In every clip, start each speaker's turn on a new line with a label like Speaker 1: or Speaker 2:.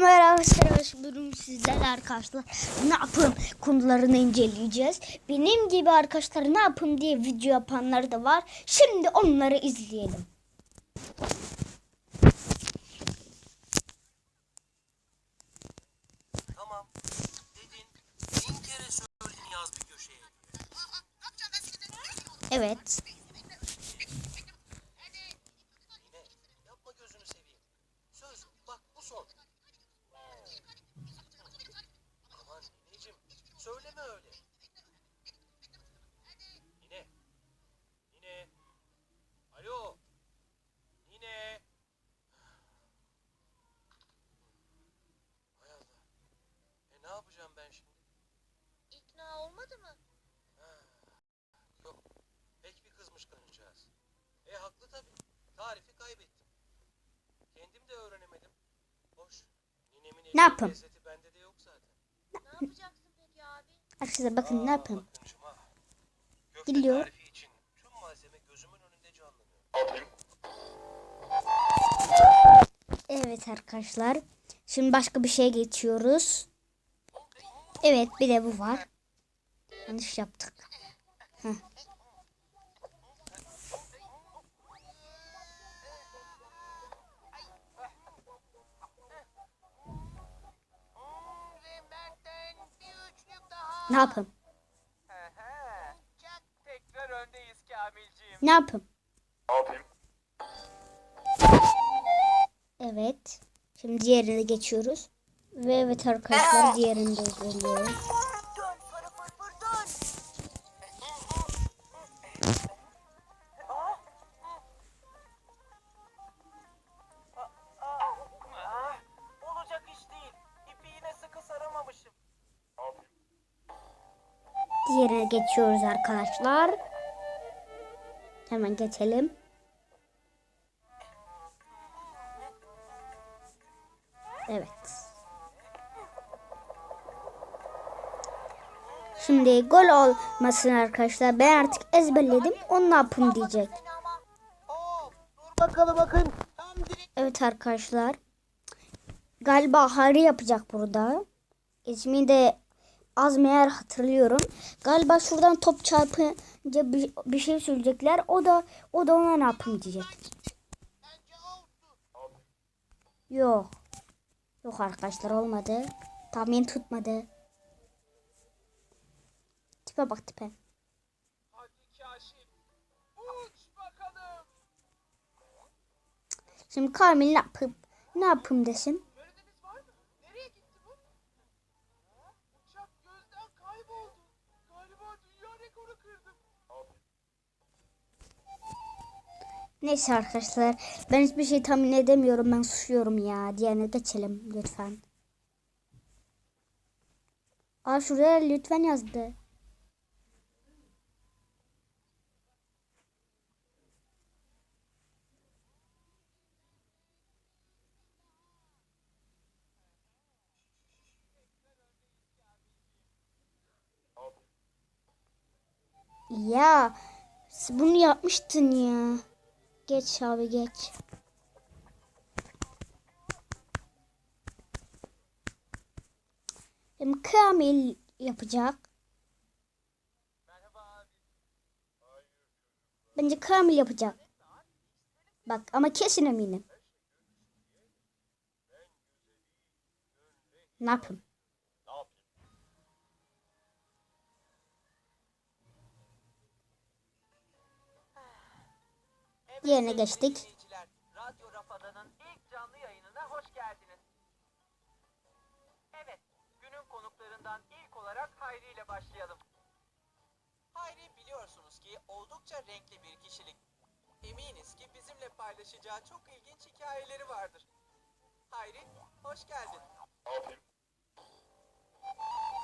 Speaker 1: merhaba arkadaşlar. Bugün sizlerle arkadaşlar ne yapın konularını inceleyeceğiz. Benim gibi arkadaşlar ne yapın diye video yapanlar da var. Şimdi onları izleyelim.
Speaker 2: Tamam. Dedin. Bin kere söyledin yaz bir köşeye.
Speaker 1: Evet.
Speaker 2: Ne
Speaker 1: yapayım?
Speaker 3: Ne yapacaksın peki abi?
Speaker 1: Arkadaşlar bakın ne.
Speaker 2: Köfte
Speaker 1: Geliyor. Evet arkadaşlar. Şimdi başka bir şeye geçiyoruz. Evet bir de bu var. Yanlış yaptık. Heh. Ne?
Speaker 3: Çak.
Speaker 4: Tekrar öndeyiz Kamilciğim.
Speaker 1: Ne yapın? Evet. Şimdi diğerine geçiyoruz. Ve evet arkadaşlar diğerini de izliyoruz. Diğerine geçiyoruz arkadaşlar. Hemen geçelim. Evet. Şimdi gol olmasın arkadaşlar. Ben artık ezberledim. Onu ne yapayım diyecek.
Speaker 4: Bakalım bakın.
Speaker 1: Evet arkadaşlar. Galiba Harry yapacak burada. İsmi de az meğer hatırlıyorum. Galiba şuradan top çarpınca bir, bir şey söyleyecekler. O da o da ona ne yapayım diyecek. Yok. Yok arkadaşlar olmadı. Tahmin tutmadı. Tipe bak tipe. Şimdi Kamil ne yapıp ne yapayım desin. Neyse arkadaşlar ben hiçbir şey tahmin edemiyorum ben susuyorum ya. Diğerine geçelim lütfen. Aa şuraya lütfen yazdı. Ya bunu yapmıştın ya. Geç abi geç. Hem Kamil yapacak. Bence Kamil yapacak. Bak ama kesin eminim. Ne yapayım? Yerine geçtik.
Speaker 4: Radyo Rafada'nın ilk canlı yayınına hoş geldiniz. Evet, günün konuklarından ilk olarak Hayri ile başlayalım. Hayri biliyorsunuz ki oldukça renkli bir kişilik. Eminiz ki bizimle paylaşacağı çok ilginç hikayeleri vardır. Hayri, hoş geldin.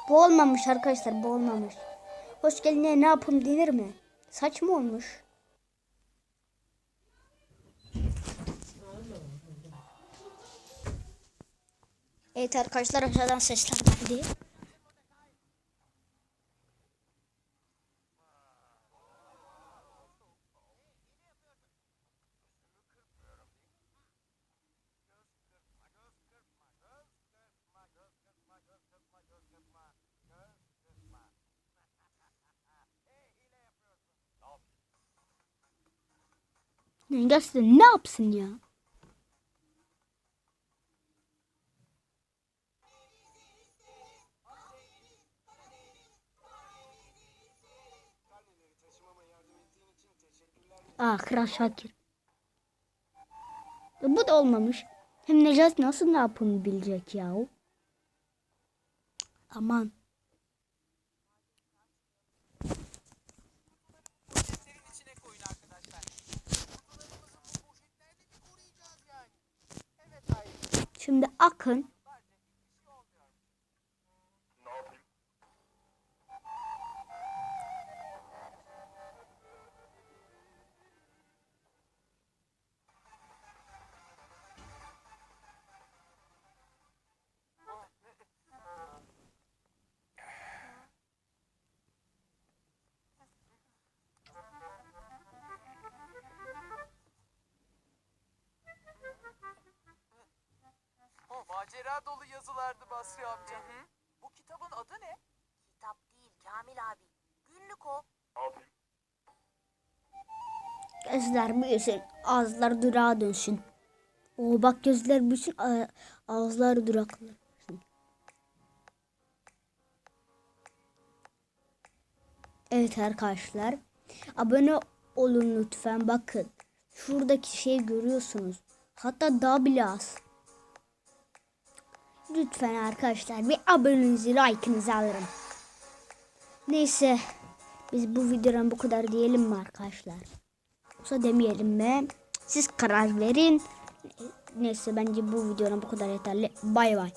Speaker 1: Bu olmamış arkadaşlar bu olmamış. Hoş geldin ne yapayım denir mi? Saçma olmuş. Evet arkadaşlar aşağıdan sesler geldi. Gerçekten ne yapsın ya? Aa Kral Şakir. Ya bu da olmamış. Hem Necati nasıl ne yapımı bilecek ya? Aman.
Speaker 4: Poşetlerin içine Macera dolu yazılardı Basri amca. Bu kitabın adı ne?
Speaker 3: Kitap değil Kamil abi. Günlük o.
Speaker 1: gözler büyüsün, ağızlar durağa dönsün. Oo bak gözler büyüsün, a- ağızlar duraklasın. Evet arkadaşlar. Abone olun lütfen. Bakın. Şuradaki şeyi görüyorsunuz. Hatta daha bile az. Lütfen arkadaşlar bir abonenizi, like'ınızı alırım. Neyse. Biz bu videodan bu kadar diyelim mi arkadaşlar? Yoksa demeyelim mi? Siz karar verin. Neyse bence bu videodan bu kadar yeterli. Bay bay.